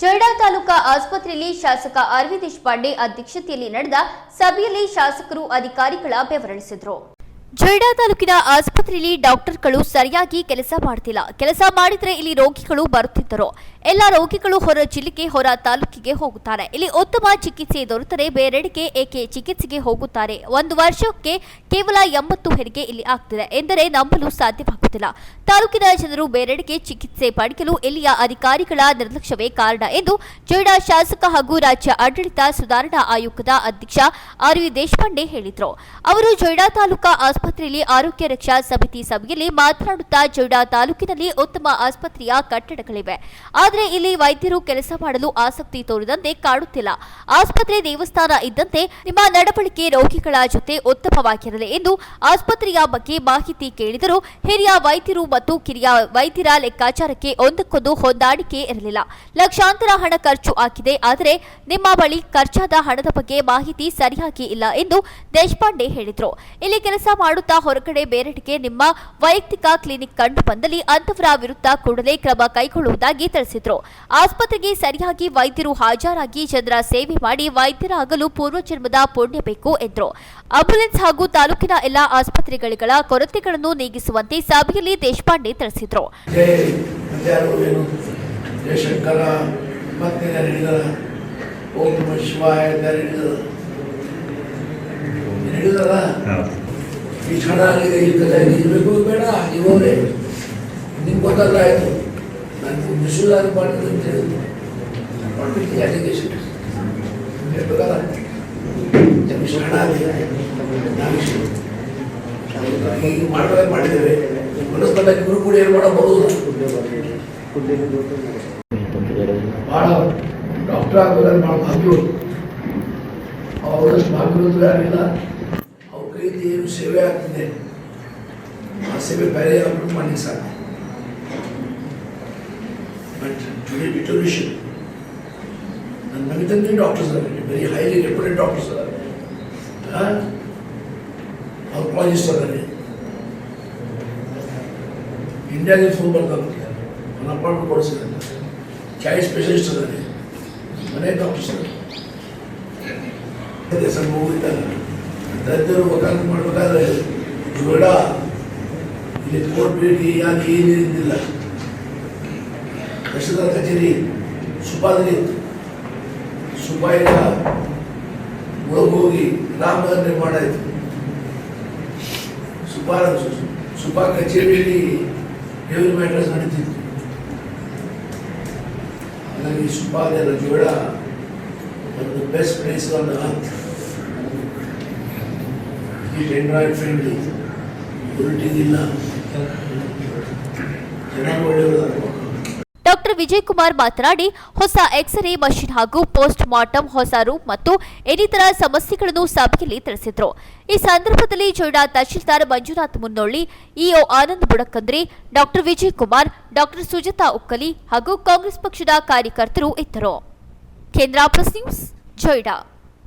ಜೊಯ್ಡಾ ತಾಲೂಕಾ ಆಸ್ಪತ್ರೆಯಲ್ಲಿ ಶಾಸಕ ಅರವಿಂದ್ ದೇಶಪಾಂಡೆ ಅಧ್ಯಕ್ಷತೆಯಲ್ಲಿ ನಡೆದ ಸಭೆಯಲ್ಲಿ ಶಾಸಕರು ಅಧಿಕಾರಿಗಳ ಬೆವರಿಸಿದರು ಜೊಯ್ಡಾ ತಾಲೂಕಿನ ಆಸ್ಪತ್ರೆಯಲ್ಲಿ ಡಾಕ್ಟರ್ಗಳು ಸರಿಯಾಗಿ ಕೆಲಸ ಮಾಡ್ತಿಲ್ಲ. ಕೆಲಸ ಮಾಡಿದ್ರೆ ಇಲ್ಲಿ ರೋಗಿಗಳು ಬರುತ್ತಿದ್ದರು. ಎಲ್ಲ ರೋಗಿಗಳು ಹೊರ ಜಿಲ್ಲೆಗೆ, ಹೊರ ತಾಲೂಕಿಗೆ ಹೋಗುತ್ತಾರೆ. ಇಲ್ಲಿ ಉತ್ತಮ ಚಿಕಿತ್ಸೆ ದೊರೆತರೆ, ಬೇರೆಡೆಗೆ ಏಕೆ ಚಿಕಿತ್ಸೆಗೆ ಹೋಗುತ್ತಾರೆ? ಒಂದು ವರ್ಷಕ್ಕೆ ಕೇವಲ ಎಂಬತ್ತು ಹೆರಿಗೆ ಇಲ್ಲಿ ಆಗ್ತಿದೆ ಎಂದರೆ ನಂಬಲು ಸಾಧ್ಯವಾಗುತ್ತಿಲ್ಲ. ತಾಲೂಕಿನ ಜನರು ಬೇರೆಡೆಗೆ ಚಿಕಿತ್ಸೆ ಪಡೆಯಲು ಇಲ್ಲಿಯ ಅಧಿಕಾರಿಗಳ ನಿರ್ಲಕ್ಷ್ಯವೇ ಕಾರಣ ಎಂದು ಜೊಯ್ಡಾ ಶಾಸಕ ಹಾಗೂ ರಾಜ್ಯ ಆಡಳಿತ ಸುಧಾರಣಾ ಆಯೋಗದ ಅಧ್ಯಕ್ಷ ಆರ್ ವಿ ದೇಶಪಾಂಡೆ ಹೇಳಿದರು. ಅವರು ಜೊಯ್ಡಾ ತಾಲೂಕಾ ಆಸ್ಪತ್ರೆಯಲ್ಲಿ ಆರೋಗ್ಯ ರಕ್ಷಾ ಸಮಿತಿ ಸಭೆಯಲ್ಲಿ ಮಾತನಾಡುತ್ತಾ ಜೊಯ್ಡಾ ತಾಲೂಕಿನಲ್ಲಿ ಉತ್ತಮ ಆಸ್ಪತ್ರೆಯ ಕಟ್ಟಡಗಳಿವೆ. ಆದರೆ ಇಲ್ಲಿ ವೈದ್ಯರು ಕೆಲಸ ಮಾಡಲು ಆಸಕ್ತಿ ತೋರಿದಂತೆ ಕಾಣುತ್ತಿಲ್ಲ ಆಸ್ಪತ್ರೆ ದೇವಸ್ಥಾನ ಇದ್ದಂತೆ ನಿಮ್ಮ ನಡವಳಿಕೆ ರೋಗಿಗಳ ಜೊತೆ ಉತ್ತಮವಾಗಿರಲಿ ಎಂದು ಆಸ್ಪತ್ರೆಯ ಬಗ್ಗೆ ಮಾಹಿತಿ ಕೇಳಿದರು ಹಿರಿಯ ವೈದ್ಯರು ಮತ್ತು ಕಿರಿಯ ವೈದ್ಯರ ಲೆಕ್ಕಾಚಾರಕ್ಕೆ ಒಂದಕ್ಕೊಂದು ಹೊಂದಾಣಿಕೆ ಇರಲಿಲ್ಲ. ಲಕ್ಷಾಂತರ ಹಣ ಖರ್ಚು ಆಗಿದೆ. ಆದರೆ ನಿಮ್ಮ ಬಳಿ ಖರ್ಚಾದ ಹಣದ ಬಗ್ಗೆ ಮಾಹಿತಿ ಸರಿಯಾಗಿ ಇಲ್ಲ ಎಂದು ದೇಶಪಾಂಡೆ ಹೇಳಿದರು. ಇಲ್ಲಿ ಕೆಲಸ ಮಾಡುತ್ತಾ ಹೊರಗಡೆ ಬೇರೆಡೆಗೆ ನಿಮ್ಮ ವೈಯಕ್ತಿಕ ಕ್ಲಿನಿಕ್ ಕಂಡು ಬಂದಲ್ಲಿ ಅಂತವರ ವಿರುದ್ಧ ಕೂಡಲೇ ಕ್ರಮ ಕೈಗೊಳ್ಳುವುದಾಗಿ ತಿಳಿಸಿದರು. ಆಸ್ಪತ್ರೆಗೆ ಸರಿಯಾಗಿ ವೈದ್ಯರು ಹಾಜರಾಗಿ ಜನರ ಸೇವೆ ಮಾಡಿ ವೈದ್ಯರಾಗಲು ಪೂರ್ವಜನ್ಮದ ಪುಣ್ಯ ಬೇಕು ಎಂದರು. ಆಂಬುಲೆನ್ಸ್ ಹಾಗೂ ತಾಲೂಕಿನ ಎಲ್ಲಾ ಆಸ್ಪತ್ರೆಗಳ ಕೊರತೆಗಳನ್ನು ನೀಗಿಸುವಂತೆ ಸಭೆಯಲ್ಲಿ ದೇಶಪಾಂಡೆ ತಿಳಿಸಿದರು. ಓಂ ನಮ ಶಿವಾಯ ಈ ಕ್ಷಣ ಆಗಿದೆ ಈ ಕಲೆ ಬೇಡ ಇವರೇ ನಿಮ್ಗೆ ಗೊತ್ತಲ್ಲ ಆಯಿತು ನಾನು ವಿಶ್ವದಾರ ಮಾಡಿದ್ರು ಅಂತ ಹೇಳಿದ್ರು ಮಾಡ್ಬೇಕು ಅಪ್ಲಿಕೇಶನ್ ಹೇಳ್ಬೇಕಲ್ಲ ನಿಮಿಷ ಹಣ ಆಗಿದೆ. ನಾವಿಷ್ಟು ಮಾಡ್ಬೇಕು ಮಾಡಿದ್ದೇವೆ. ಮನಸ್ಸಲ್ಲ ಇಬ್ಬರು ಕೂಡ ಏನು ಮಾಡಬಹುದು? ಭಾಳ ಡಾಕ್ಟರ್ ಆಗೋದ್ರಲ್ಲಿ ಭಾಳ ಭಾಗ್ಯವರು ಅವರಷ್ಟು ಭಾಗ್ಯವಂತರು ಯಾರಿಲ್ಲ. ಅವ್ರ ಕೈಲಿ ಏನು ಸೇವೆ ಆಗ್ತಿದೆ ಆ ಸೇವೆ ಬೇರೆ ಯಾರು ಮಾಡಲಿಕ್ಕೆ ಸಾಧ್ಯ ಬಟ್ ಟುಡೇ ಡಿಟರ್ಮಿಷನ್ ನನ್ನ ಮನೆ ತಂದೆ ಡಾಕ್ಟರ್ಸ್ ಅದಾರೆ ವೆರಿ ಹೈಲಿ ರೆಪ್ಯೂಟೆಡ್ ಡಾಕ್ಟರ್ಸ್ ಅದಾರೆ ಅವ್ರ ಕಾಲೇಜ್ ಅದಾರೆ ಇಂಡಿಯಾಗೆ ಫೋನ್ ಬರ್ತಾರೆ ಒಂದು ಅಪಾರ್ಟ್ಮೆಂಟ್ ಕೊಡಿಸಿದ್ದಾರೆ ಚೈಲ್ಡ್ ಸ್ಪೆಷಲಿಸ್ಟ್ ಅದಾರೆ ಮನೆ ಡಾಕ್ಟರ್ಸ್ ಅದೇ ಸಣ್ಣ ಮಗು ಇದ್ದಾಗ ಒಕ್ಕಲು ಮಾಡಬೇಕಾದ್ರೆ ಬೇಡ. ಇಲ್ಲಿ ಕೋರ್ಟ್ ಭೇಟಿ ಯಾಕೆ ಏನಿರಲಿಲ್ಲ ಕಷ್ಟದ ಕಚೇರಿ ಸುಪಾದಲ್ಲಿ ಇತ್ತು ಸುಪಾಯಿಗ ಒಳಗೆ ಹೋಗಿ ರಾಮ ನಿರ್ಮಾಣ ಆಯಿತು ಸುಪಾರ ಸುಪಾ ಕಚೇರಿಯಲ್ಲಿ ಹೆವಿ ಮ್ಯಾಟ್ರಸ್ ನಡೀತಿತ್ತು. ಹಾಗಾಗಿ ಸುಪಾದ ಜೋಳ ಒಂದು ಬೆಸ್ಟ್ ಪ್ಲೇಸ್ ಆನ್ ಅರ್ತ್ ಈ ಎಂಡ್ರಾಯ್ಡ್ ಫ್ರೆಂಡ್ಲಿ ಇಲ್ಲ ಚೆನ್ನಾಗಿ ಒಳ್ಳೆಯವರು ಡಾಕ್ಟರ್ ವಿಜಯ್ ಕುಮಾರ್ ಮಾತನಾಡಿ, ಹೊಸ ಎಕ್ಸ್ರೇ ಮಷಿನ್ ಹಾಗೂ ಪೋಸ್ಟ್ ಮಾರ್ಟಮ್ ಹೊಸ ರೂಪ್ ಮತ್ತು ಇನ್ನಿತರ ಸಮಸ್ಯೆಗಳನ್ನು ಸಭೆಯಲ್ಲಿ ತಿಳಿಸಿದರು. ಈ ಸಂದರ್ಭದಲ್ಲಿ Joida tahsildar Manjunath Munnolli EO Anand Budakandri, doctor Vijay Kumar doctor Sujata Ukkali ಹಾಗೂ ಕಾಂಗ್ರೆಸ್ ಪಕ್ಷದ ಕಾರ್ಯಕರ್ತರು ಇದ್ದರು. ಕೇಂದ್ರ ಪ್ರೆಸ್